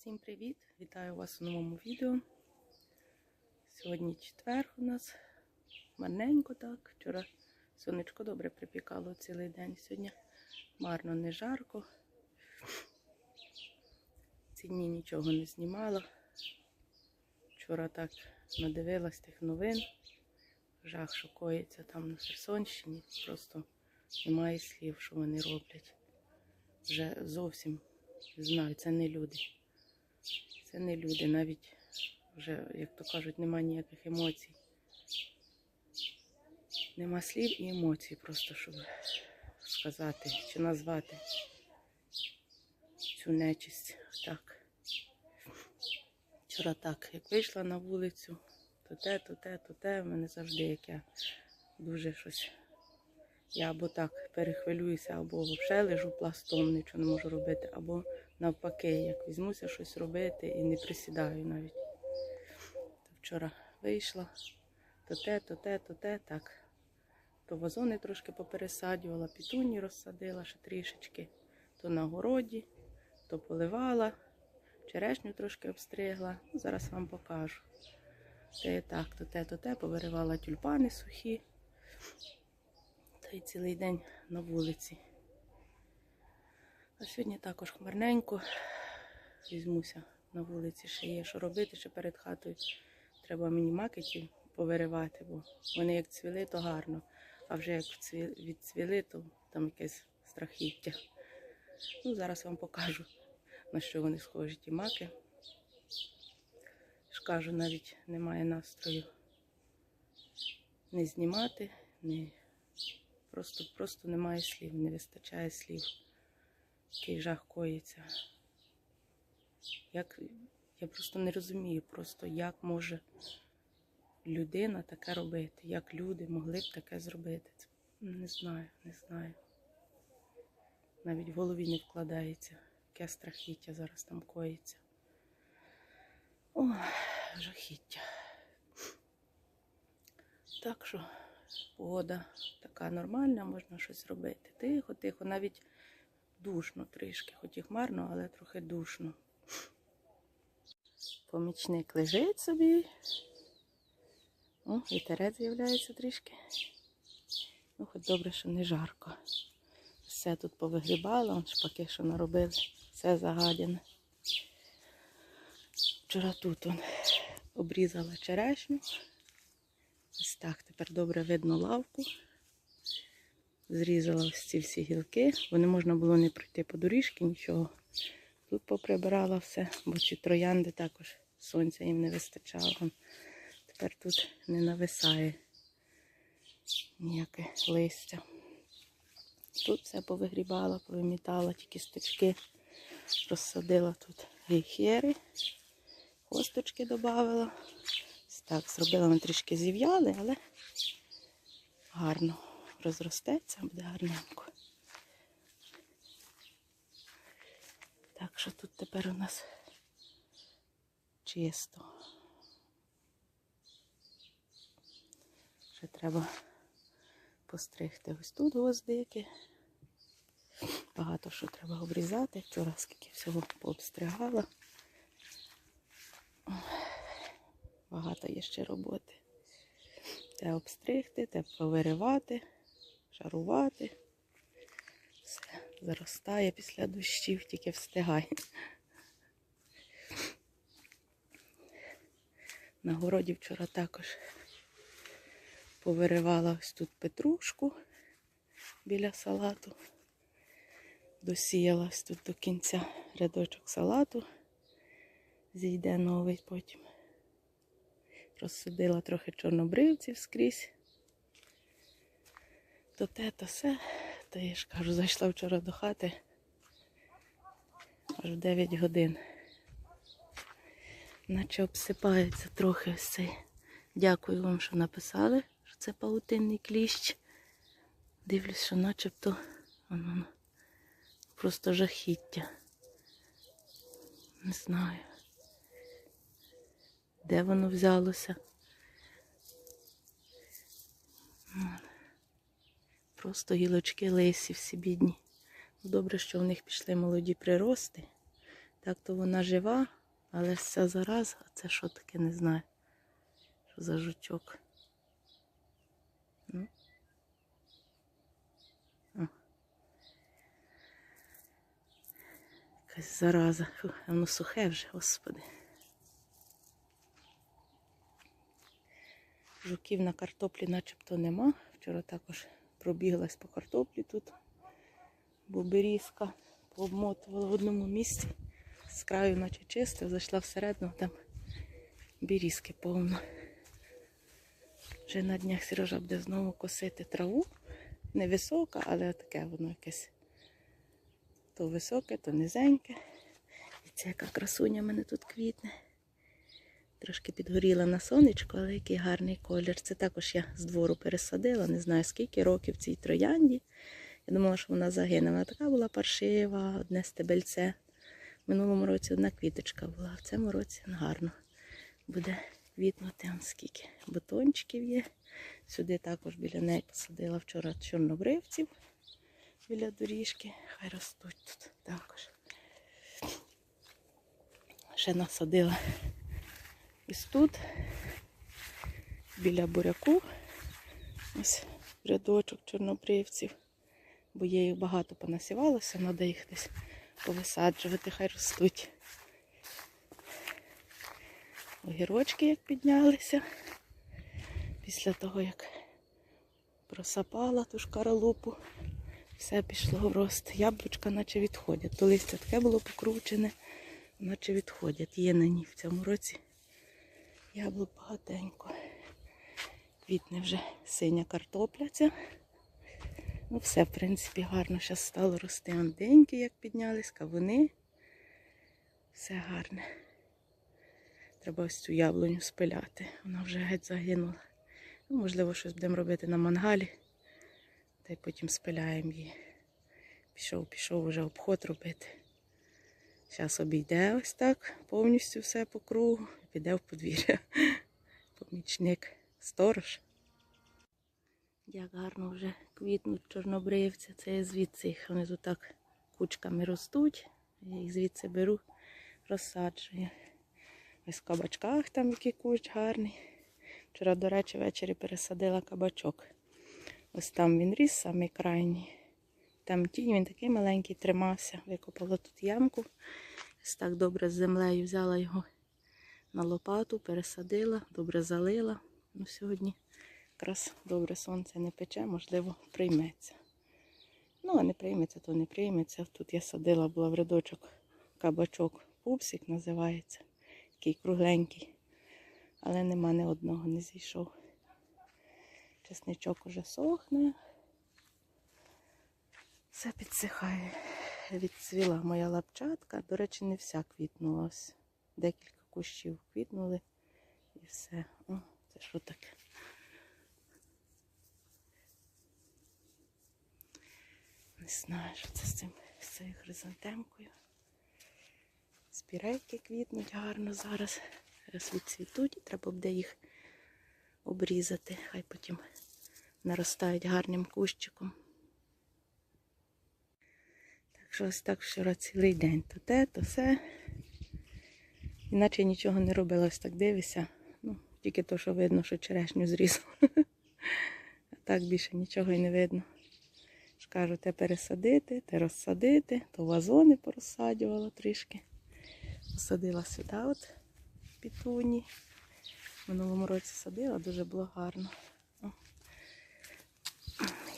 Всім привіт! Вітаю вас у новому відео. Сьогодні четвер у нас марненько так. Вчора сонечко добре припікало цілий день. Сьогодні марно не жарко. Ці дні нічого не знімала. Вчора так надивилась тих новин. Жах шокується там на Херсонщині. Просто немає слів, що вони роблять. Вже зовсім не знаю, це не люди. Це не люди, навіть вже, як то кажуть, немає ніяких емоцій. Нема слів і емоцій, просто щоб сказати чи назвати цю нечисть. Так. Вчора так, як вийшла на вулицю, то те, то те, то те. В мене завжди як я дуже щось. Я або так перехвилююся, або взагалі лежу пластом, нічого не можу робити, або навпаки, як візьмуся щось робити і не присідаю навіть. То вчора вийшла, то те, то те, то те, так. То вазони трошки попересаджувала, пітуні розсадила ще трішечки, то на городі, то поливала, черешню трошки обстригла. Ну, Зараз вам покажу. Те так, то те, то те, повиривала тюльпани сухі. Та й цілий день на вулиці. А сьогодні також хмарненько. Візьмуся на вулиці, ще є що робити, ще перед хатою. Треба мені макеті повиривати, бо вони як цвіли, то гарно. А вже як відцвіли, то там якесь страхіття. Ну, зараз вам покажу, на що вони схожі, ті маки. ж кажу, навіть немає настрою не знімати, не... Просто, просто немає слів, не вистачає слів який жах коїться. Як, я просто не розумію, просто як може людина таке робити, як люди могли б таке зробити. Це, не знаю, не знаю. Навіть в голові не вкладається, яке страхіття зараз там коїться. О, жахіття. Так що погода така нормальна, можна щось робити. Тихо, тихо, навіть душно трішки, хоч і хмарно, але трохи душно. Помічник лежить собі. О, вітерець з'являється трішки. Ну, хоч добре, що не жарко. Все тут повигрібало, шпаки, що наробили, все загадяне. Вчора тут он обрізала черешню. Ось так, тепер добре видно лавку. Зрізала ось ці всі гілки, бо не можна було не пройти по доріжці, нічого. Тут поприбирала все, бо ці троянди також сонця їм не вистачало. Тепер тут не нависає ніяке листя. Тут все повигрібала, повимітала, тільки стечки розсадила тут гейхери, косточки додавала. Так, зробила вони трішки зів'яли, але гарно розростеться, буде гарненько. Так що тут тепер у нас чисто. Ще треба постригти ось тут гвоздики. Багато що треба обрізати. Вчора скільки всього пообстригала. Багато є ще роботи. Треба обстригти, треба повиривати, шарувати. Все заростає після дощів, тільки встигає. На городі вчора також повиривала ось тут петрушку біля салату. Досіяла ось тут до кінця рядочок салату. Зійде новий потім. Розсадила трохи чорнобривців скрізь. То те, то все. Та я ж кажу, зайшла вчора до хати аж в 9 годин. Наче обсипається трохи цей. Дякую вам, що написали, що це паутинний кліщ. Дивлюсь, що начебто воно просто жахіття. Не знаю де воно взялося. Просто гілочки лисі всі бідні. Добре, що в них пішли молоді прирости. Так то вона жива, але ця зараза, а це що таке, не знаю. Що за жучок. Ну. Якась зараза. Фу, воно сухе вже, господи. Жуків на картоплі начебто нема. Вчора також пробіглась по картоплі тут. Бо берізка пообмотувала в одному місці. З краю наче чисто, зайшла всередину, там берізки повно. Вже на днях Сережа буде знову косити траву. Невисока, але таке воно якесь то високе, то низеньке. І це яка красуня в мене тут квітне. Трошки підгоріла на сонечку, але який гарний колір. Це також я з двору пересадила, не знаю скільки років цій троянді. Я думала, що вона загине. Вона така була паршива, одне стебельце. В минулому році одна квіточка була, а в цьому році гарно буде квітнути. Скільки бутончиків є. Сюди також біля неї посадила вчора чорнобривців біля доріжки. Хай ростуть тут також. Ще насадила ось тут, біля буряку. Ось рядочок чорнобривців, бо є їх багато понасівалося, треба їх десь повисаджувати, хай ростуть. Огірочки як піднялися після того, як просапала ту шкаралупу, все пішло в рост. Яблучка наче відходять. То листя таке було покручене, наче відходять. Є на ній в цьому році яблук багатенько. Квітне вже синя картопля. Ну, все, в принципі, гарно зараз стало рости анденьки, як піднялись, кавуни. Все гарне. Треба ось цю яблуню спиляти. Вона вже геть загинула. Ну, можливо, щось будемо робити на мангалі. Та й потім спиляємо її. Пішов, пішов вже обход робити. Зараз обійде ось так, повністю все по кругу. Піде в подвір'я. Помічник, сторож. Як гарно вже квітнуть чорнобривці. Це я звідси їх вони тут так кучками ростуть. Я їх звідси беру, розсаджую. Ось в кабачках там який кущ гарний. Вчора, до речі, ввечері пересадила кабачок. Ось там він ріс, самий крайній. Там тінь, він такий маленький тримався. Викопала тут ямку. Ось так добре з землею взяла його на лопату, пересадила, добре залила. Ну, сьогодні якраз добре сонце не пече, можливо, прийметься. Ну, а не прийметься, то не прийметься. Тут я садила, була в рядочок кабачок. Пупсик називається. Такий кругленький. Але нема ні одного, не зійшов. Чесничок уже сохне. Все підсихає. Відцвіла моя лапчатка. До речі, не вся квітнула. Декілька кущів квітнули і все. О, це що таке? Не знаю, що це з цим з цією хризантемкою. Спірейки квітнуть гарно зараз. Зараз відцвітуть і треба буде їх обрізати. Хай потім наростають гарним кущиком. Так що ось так вчора цілий день. То те, то все. Іначе нічого не робила, ось так дивишся. Ну, тільки то, що видно, що черешню зрізав. А так більше нічого і не видно. Кажу, те пересадити, те розсадити, то вазони порозсадювала трішки. Посадила сюди от пітуні. В минулому році садила, дуже було гарно. О.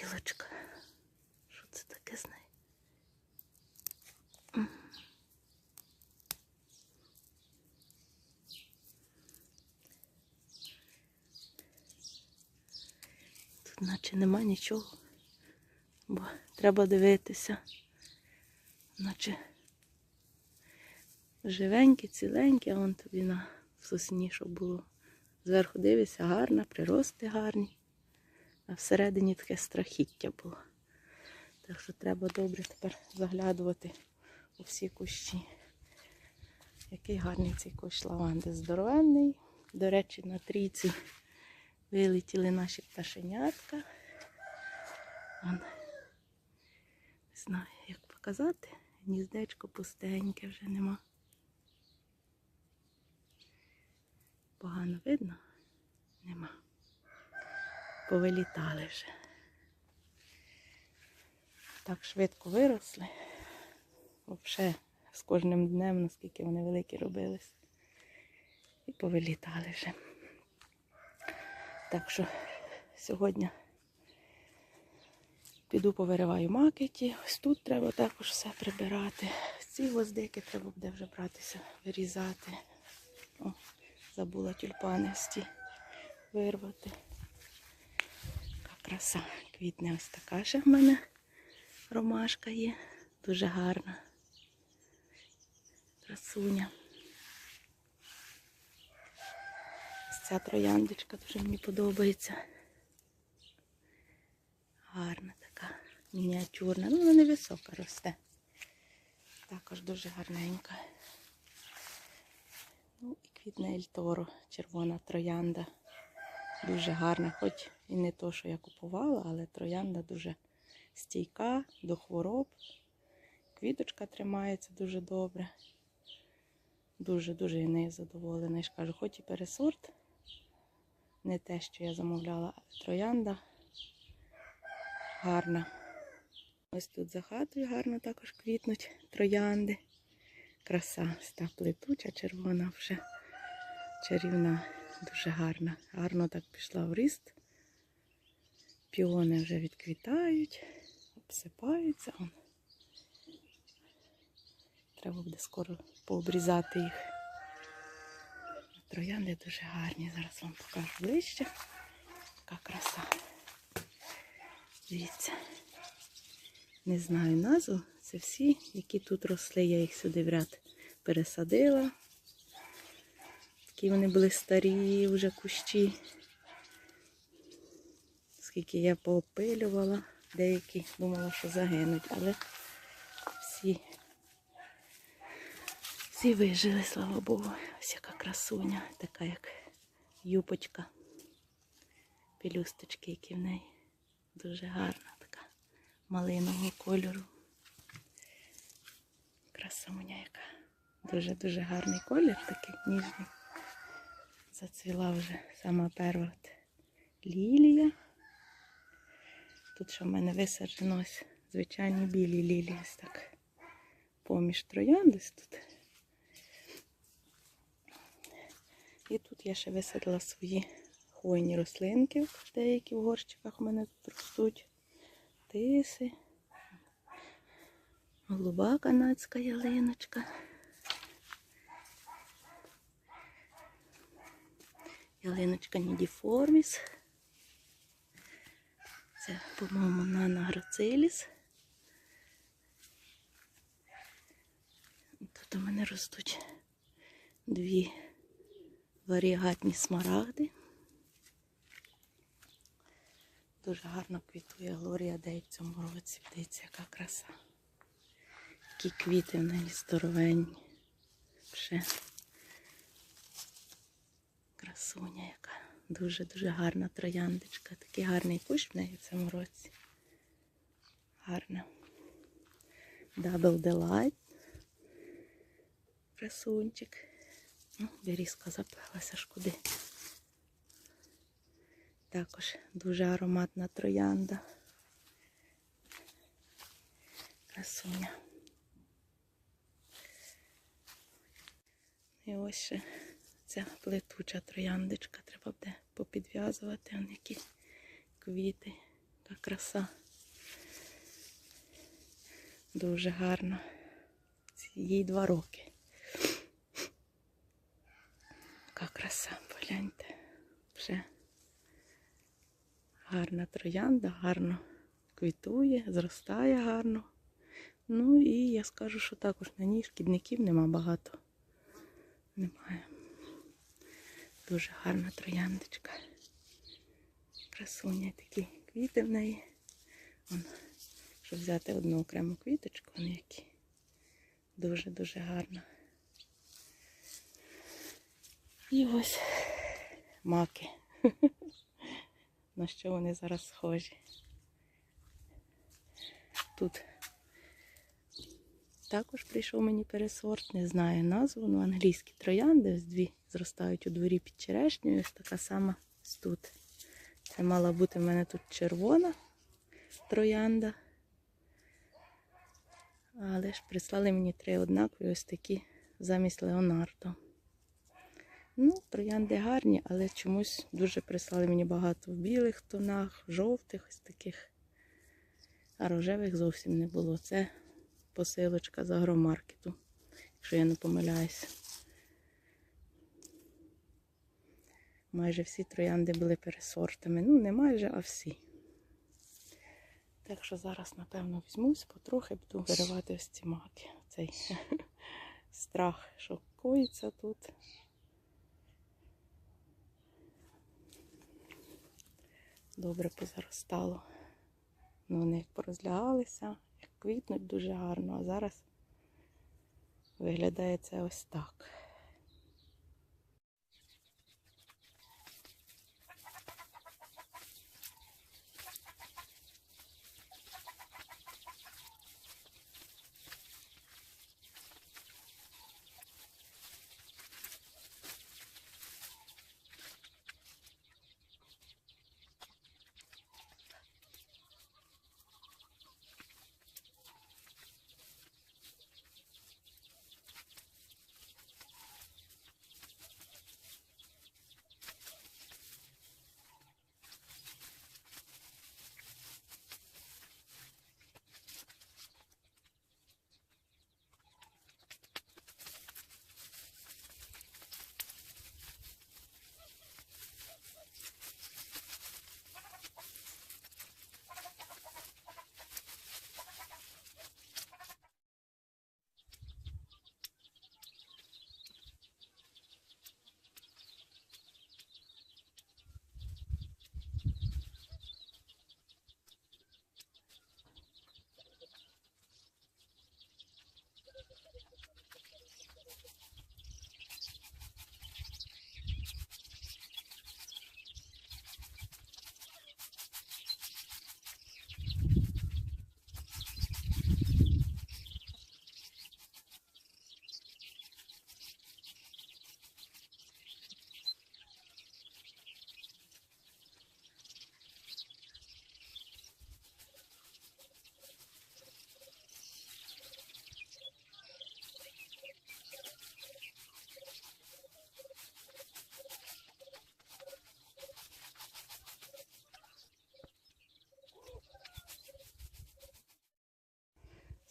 Гілочка. Що це таке з нею? М. Тут наче нема нічого, бо треба дивитися, наче живенькі, ціленькі, а вон тобі на сосні, що було. Зверху дивишся, гарна, прирости гарні, а всередині таке страхіття було. Так що треба добре тепер заглядувати у всі кущі. Який гарний цей кущ лаванди здоровенний. До речі, на трійці Вилетіли наші пташенятка. Вон. Не знаю, як показати. Гніздечко пустеньке вже нема. Погано видно? Нема. Повилітали вже. Так швидко виросли. Взагалі з кожним днем, наскільки вони великі робились. І повилітали вже. Так що сьогодні піду повириваю макеті. Ось тут треба також все прибирати. Ці гвоздики треба буде вже братися, вирізати. О, забула тюльпани ті вирвати. Яка краса. Квітне ось така ще в мене ромашка є. Дуже гарна. Красуня. Ця трояндочка дуже мені подобається. Гарна така, мініатюрна. Ну, вона невисока росте. Також дуже гарненька. Ну і квітне Ельторо, червона троянда. Дуже гарна, хоч і не то, що я купувала, але троянда дуже стійка до хвороб. Квіточка тримається дуже добре. Дуже-дуже нею задоволена. Я ж кажу, хоч і пересорт, не те, що я замовляла, але троянда гарна. Ось тут за хатою гарно також квітнуть троянди. Краса, ось та плетуча, червона вже чарівна, дуже гарна. Гарно так пішла в ріст. Піони вже відквітають, обсипаються. Треба буде скоро пообрізати їх. Троянди дуже гарні. Зараз вам покажу ближче. Яка краса. Дивіться. Не знаю назву. Це всі, які тут росли. Я їх сюди в ряд пересадила. Такі вони були старі вже кущі. Скільки я поопилювала, деякі думала, що загинуть, але всі, всі вижили, слава Богу. Ось яка красуня, така як юпочка. Пелюсточки, які в неї. Дуже гарна така малинового кольору. Красуня яка. Дуже-дуже гарний колір, такий ніжний. Зацвіла вже сама перша от лілія. Тут що в мене висаджено ось звичайні білі лілії. Ось так. Поміж троянд тут. І тут я ще висадила свої хвойні рослинки, деякі в горщиках у мене тут ростуть. Тиси. Голуба канадська ялиночка. Ялиночка Нідіформіс. Це, по-моєму, Нана Грациліс. Тут у мене ростуть дві варігатні смарагди. Дуже гарно квітує Глорія Дей в цьому році. Дивіться, яка краса. Які квіти в неї здоровенні. Ще красуня яка. Дуже-дуже гарна трояндочка. Такий гарний кущ в неї в цьому році. Гарна. Double Delight. Красунчик. Ну, берізка заплелася ж куди. Також дуже ароматна троянда. Красуня. І ось ще ця плетуча трояндочка. Треба буде попідв'язувати. Вон які квіти. Така краса. Дуже гарно. Їй два роки. Яка краса, погляньте. Вже гарна троянда, гарно квітує, зростає гарно. Ну і я скажу, що також на ній шкідників нема багато. Немає. Дуже гарна трояндочка. Красуня такі квіти в неї. Вон, щоб взяти одну окрему квіточку, вони які. Дуже-дуже гарно. І ось маки. На що вони зараз схожі. Тут також прийшов мені пересорт, не знаю назву, ну англійські троянди, ось дві зростають у дворі під черешнею, ось така сама ось тут. Це мала бути в мене тут червона троянда. Але ж прислали мені три однакові ось такі замість Леонардо. Ну, троянди гарні, але чомусь дуже прислали мені багато в білих тонах, в жовтих ось таких. А рожевих зовсім не було. Це посилочка з агромаркету, якщо я не помиляюся. Майже всі троянди були пересортами. Ну, не майже, а всі. Так що зараз, напевно, візьмусь, потрохи буду виривати ось ці маки. Цей страх, що коїться тут. Добре позаростало. Ну, вони як порозлягалися, як квітнуть дуже гарно, а зараз виглядає це ось так.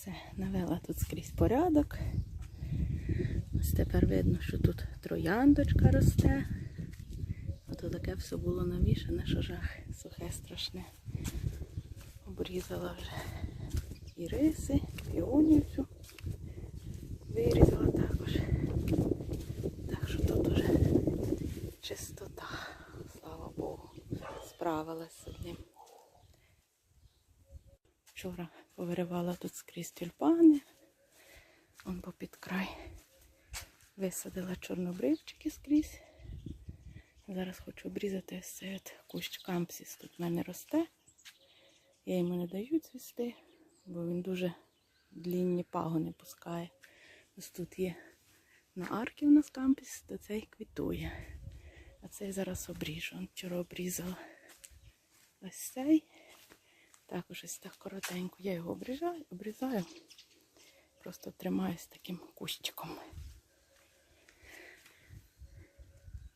Все, навела тут скрізь порядок. Ось тепер видно, що тут трояндочка росте. Ото таке все було намішане, що жах сухе страшне. Обрізала вже і риси, піонію цю вирізала також. Так що тут уже чистота, слава Богу, справилась з одним. Вчора повиривала тут скрізь тюльпани. Он попід край. Висадила чорнобривчики скрізь. Зараз хочу обрізати цей кущ кампсіс. Тут в мене росте. Я йому не даю цвісти, бо він дуже длінні пагони пускає. Ось тут є на арки у нас кампіс, то цей квітує. А цей зараз обріжу. Вчора обрізала ось цей. Також ось так коротенько. Я його обрізаю, обрізаю. Просто тримаюсь таким кущиком.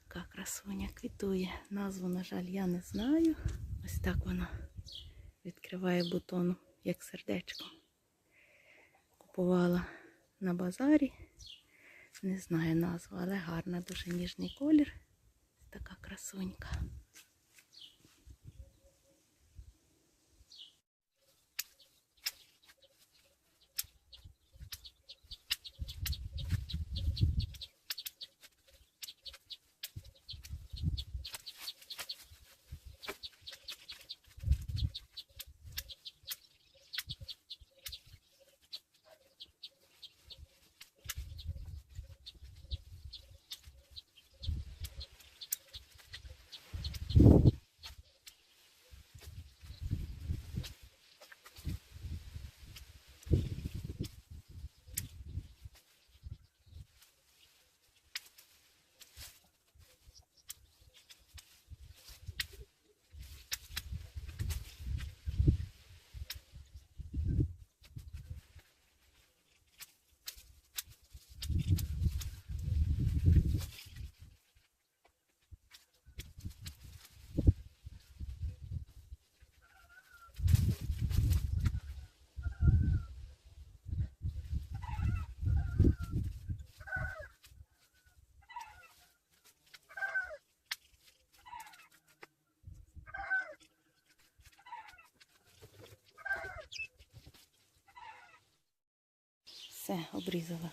Така красуня квітує. Назву, на жаль, я не знаю. Ось так вона відкриває бутону, як сердечко. Купувала на базарі. Не знаю назву, але гарна, дуже ніжний колір. Така красунька. Все, обрізала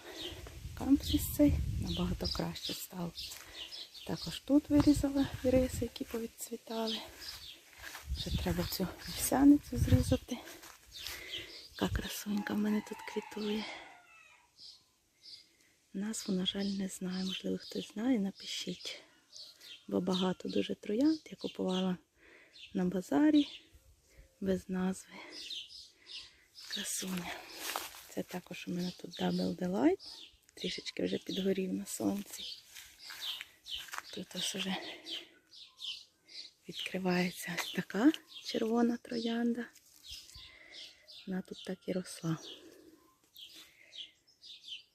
кампсіс цей, набагато краще стало. Також тут вирізала іриси, які повідцвітали. Ще треба цю вівсяницю зрізати. Яка красунька в мене тут квітує. Назву, на жаль, не знаю. Можливо, хтось знає, напишіть. Бо багато дуже троянд. Я купувала на базарі без назви. Красуня. Це також у мене тут Double Delight. Трішечки вже підгорів на сонці. Тут ось вже відкривається така червона троянда. Вона тут так і росла.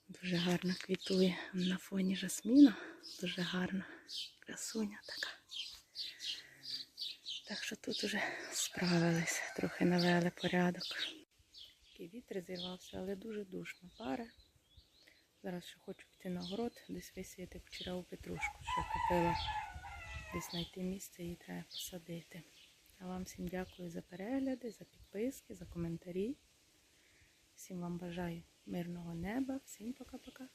Дуже гарно квітує на фоні жасміна. Дуже гарна красуня така. Так що тут вже справились, трохи навели порядок. Такий вітер зірвався, але дуже душно пара. Зараз ще хочу піти на город, десь висіяти кучеряву петрушку, що купила. Десь знайти місце її треба посадити. А вам всім дякую за перегляди, за підписки, за коментарі. Всім вам бажаю мирного неба. Всім пока-пока.